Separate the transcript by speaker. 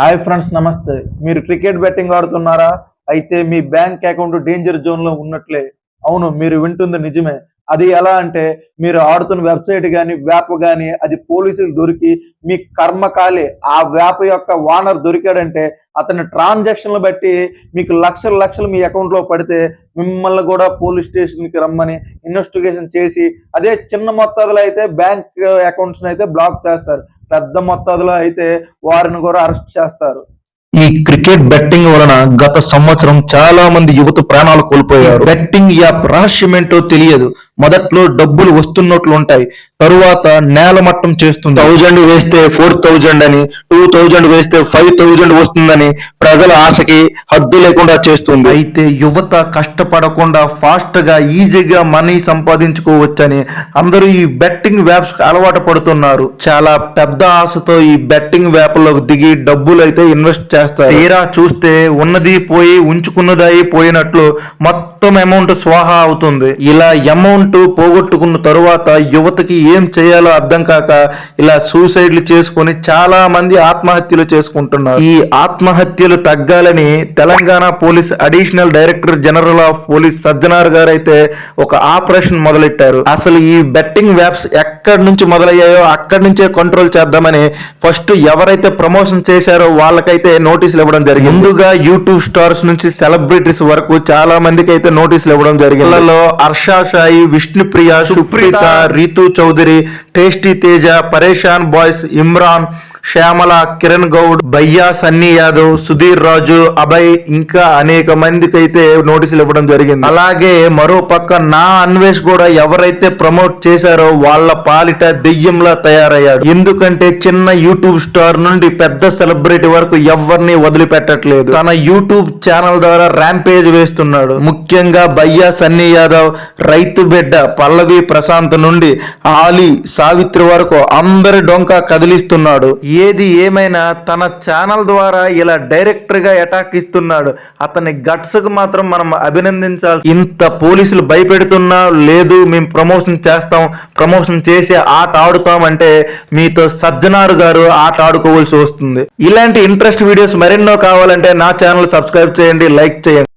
Speaker 1: Hi friends నమస్తే. మీరు cricket betting ఆడుతున్నారా? అయితే మీ బ్యాంక్ అకౌంట్ డేంజర్ జోన్లో ఉన్నట్లే. అవును మీరు వింటుంది నిజమే. అది ఎలా అంటే మీరు ఆడుతున్న వెబ్సైట్ కానీ వ్యాప్ కానీ అది పోలీసులు దొరికి మీ కర్మకాలి ఆ వ్యాప్ యొక్క ఓనర్ దొరికాడంటే అతని ట్రాన్సాక్షన్లు బట్టి మీకు లక్షల లక్షలు మీ అకౌంట్లో పడితే మిమ్మల్ని కూడా పోలీస్ స్టేషన్కి రమ్మని ఇన్వెస్టిగేషన్ చేసి అదే చిన్న మొత్తాదులో అయితే బ్యాంక్ అకౌంట్స్ని అయితే బ్లాక్ చేస్తారు. పెద్ద మొత్తాదులో అయితే వారిని కూడా అరెస్ట్ చేస్తారు.
Speaker 2: ఈ క్రికెట్ బెట్టింగ్ వలన గత సంవత్సరం చాలా మంది యువత ప్రాణాలు కోల్పోయారు. బెట్టింగ్ యాప్ రహస్యమేంటో తెలియదు. మొదట్లో డబ్బులు వస్తున్నట్లు ఉంటాయి. తరువాత నేల మట్టం చేస్తుంది. థౌజండ్ వేస్తే ఫోర్ థౌజండ్ అని టూ థౌజండ్ వేస్తే ఫైవ్ థౌజండ్ వస్తుందని ప్రజల ఆశకి హద్దు లేకుండా చేస్తుంది. అయితే యువత కష్టపడకుండా ఫాస్ట్గా ఈజీగా మనీ సంపాదించుకోవచ్చని అందరూ ఈ బెట్టింగ్ వ్యాప్స్ అలవాటు పడుతున్నారు. చాలా పెద్ద ఆశతో ఈ బెట్టింగ్ వ్యాప్లోకి దిగి డబ్బులు అయితే ఇన్వెస్ట్ చేస్తారు. తీరా చూస్తే ఉన్నది పోయి ఉంచుకున్నది పోయినట్లు మొత్తం మొత్తం అమౌంట్ స్వాహా అవుతుంది. ఇలా అమౌంట్ పోగొట్టుకున్న తరువాత యువతకి ఏం చేయాలో అర్థం కాక ఇలా సూసైడ్లు చేసుకొని చాలా మంది ఆత్మహత్యలు చేసుకుంటున్నారు. ఈ ఆత్మహత్యలు తగ్గాలని Telangana police additional director general of police Sajjanar గారు అయితే ఒక ఆపరేషన్ మొదలెట్టారు. అసలు ఈ బెట్టింగ్ వ్యాప్స్ ఎక్కడి నుంచి మొదలయ్యాయో అక్కడి నుంచే కంట్రోల్ చేద్దామని ఫస్ట్ ఎవరైతే ప్రమోషన్ చేశారో వాళ్ళకైతే నోటీసులు ఇవ్వడం జరిగింది. ముందుగా యూట్యూబ్ స్టార్స్ నుంచి సెలబ్రిటీస్ వరకు చాలా మందికి అయితే నోటీసులు ఇవ్వడం జరిగింది వాళ్ళలో హర్షా సాయి విష్ణుప్రియ సుప్రీత రీతు చౌదరి టేస్టీ తేజ పరేషాన్ బాయ్స్ ఇమ్రాన్ శ్యామల కిరణ్ గౌడ్ భయ్యా సన్నీ యాదవ్ సుధీర్ రాజు అభయ్ ఇంకా అనేక మందికి అయితే నోటీసులు ఇవ్వడం జరిగింది. అలాగే మరో పక్క నా అన్వేష్ కూడా ఎవరైతే ప్రమోట్ చేశారో వాళ్ళ పాలిట దెయ్యంలా తయారయ్యాడు. ఎందుకంటే చిన్న యూట్యూబ్ స్టార్ నుండి పెద్ద సెలబ్రిటీ వరకు ఎవరిని వదిలిపెట్టట్లేదు. తన యూట్యూబ్ ఛానల్ ద్వారా ర్యాంపేజ్ వేస్తున్నాడు. ముఖ్యంగా భయ్యా సన్నీ యాదవ్ రైతు బిడ్డ పల్లవి ప్రశాంత్ నుండి ఆలీ సావిత్రి వరకు అందరి డొంక కదిలిస్తున్నాడు. ఏది ఏమైనా తన ఛానల్ ద్వారా ఇలా డైరెక్టర్గా అటాక్ ఇస్తున్నాడు. అతని గట్స్కు మాత్రం మనం అభినందించాలి ఇంత పోలీసులు భయపెడుతున్నా లేదు మేము ప్రమోషన్ చేస్తాం ప్రమోషన్ చేసి ఆట ఆడుతాం అంటే మీతో సజ్జనారు గారు ఆట ఆడుకోవాల్సి వస్తుంది. ఇలాంటి ఇంట్రెస్ట్ వీడియోస్ మరెన్నో కావాలంటే నా ఛానల్ సబ్స్క్రైబ్ చేయండి లైక్ చేయండి.